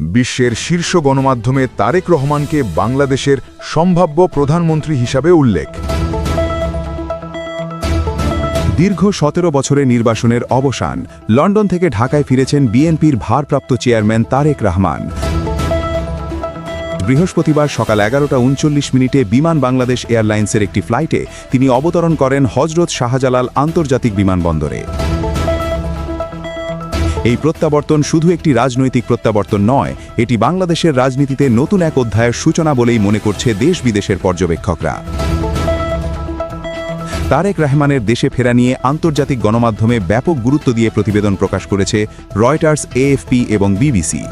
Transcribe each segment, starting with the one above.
বিশ্বের শীর্ষ গণমাধ্যমে তারেক রহমানকে বাংলাদেশের সম্ভাব্য প্রধানমন্ত্রী হিসাবে উল্লেখ। দীর্ঘ সতেরো বছরের নির্বাসনের অবসান, লন্ডন থেকে ঢাকায় ফিরেছেন বিএনপির ভারপ্রাপ্ত চেয়ারম্যান তারেক রহমান। বৃহস্পতিবার সকাল এগারোটা উনচল্লিশ মিনিটে বিমান বাংলাদেশ এয়ারলাইন্সের একটি ফ্লাইটে তিনি অবতরণ করেন হজরত শাহজালাল আন্তর্জাতিক বিমানবন্দরে। এই প্রত্যাবর্তন শুধু একটি রাজনৈতিক প্রত্যাবর্তন নয়, এটি বাংলাদেশের রাজনীতিতে নতুন এক অধ্যায়ের সূচনা বলেই মনে করছে দেশ বিদেশের পর্যবেক্ষকরা। তারেক রহমানের দেশে ফেরা নিয়ে আন্তর্জাতিক গণমাধ্যমে ব্যাপক গুরুত্ব দিয়ে প্রতিবেদন প্রকাশ করেছে রয়টার্স, এএফপি এবং বিবিসি।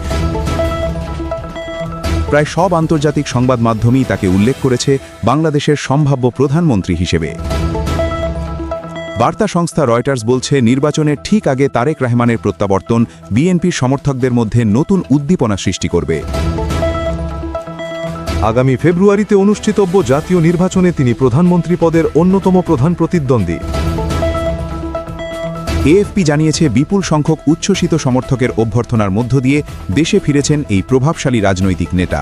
প্রায় সব আন্তর্জাতিক সংবাদ মাধ্যমই তাকে উল্লেখ করেছে বাংলাদেশের সম্ভাব্য প্রধানমন্ত্রী হিসেবে। বার্তা সংস্থা রয়টার্স বলছে নির্বাচনের ঠিক আগে তারেক রহমানের প্রত্যাবর্তন বিএনপির সমর্থকদের মধ্যে নতুন উদ্দীপনা সৃষ্টি করবে। আগামী ফেব্রুয়ারিতে অনুষ্ঠিতব্য জাতীয় নির্বাচনে তিনি প্রধানমন্ত্রী পদের অন্যতম প্রধান প্রতিদ্বন্দ্বী। এএফপি জানিয়েছে বিপুল সংখ্যক উচ্ছ্বসিত সমর্থকের অভ্যর্থনার মধ্য দিয়ে দেশে ফিরেছেন এই প্রভাবশালী রাজনৈতিক নেতা।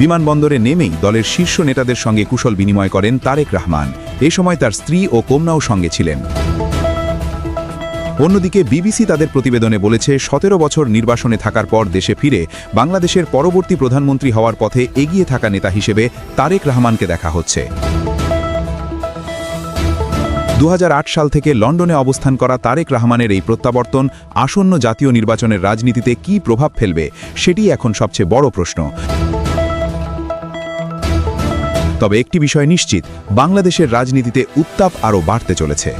বিমানবন্দরে নেমেই দলের শীর্ষ নেতাদের সঙ্গে কুশল বিনিময় করেন তারেক রহমান। এ সময় তার স্ত্রী ও কন্যাও সঙ্গে ছিলেন। অন্যদিকে বিবিসি তাদের প্রতিবেদনে বলেছে, সতেরো বছর নির্বাসনে থাকার পর দেশে ফিরে বাংলাদেশের পরবর্তী প্রধানমন্ত্রী হওয়ার পথে এগিয়ে থাকা নেতা হিসেবে তারেক রহমানকে দেখা হচ্ছে। দু হাজার আট সাল থেকে লন্ডনে অবস্থান করা তারেক রহমানের এই প্রত্যাবর্তন আসন্ন জাতীয় নির্বাচনের রাজনীতিতে কী প্রভাব ফেলবে সেটি এখন সবচেয়ে বড় প্রশ্ন। তবে একটি বিষয় নিশ্চিত বাংলাদেশের রাজনীতিতে উত্তাপ আরও বাড়তে চলেছে।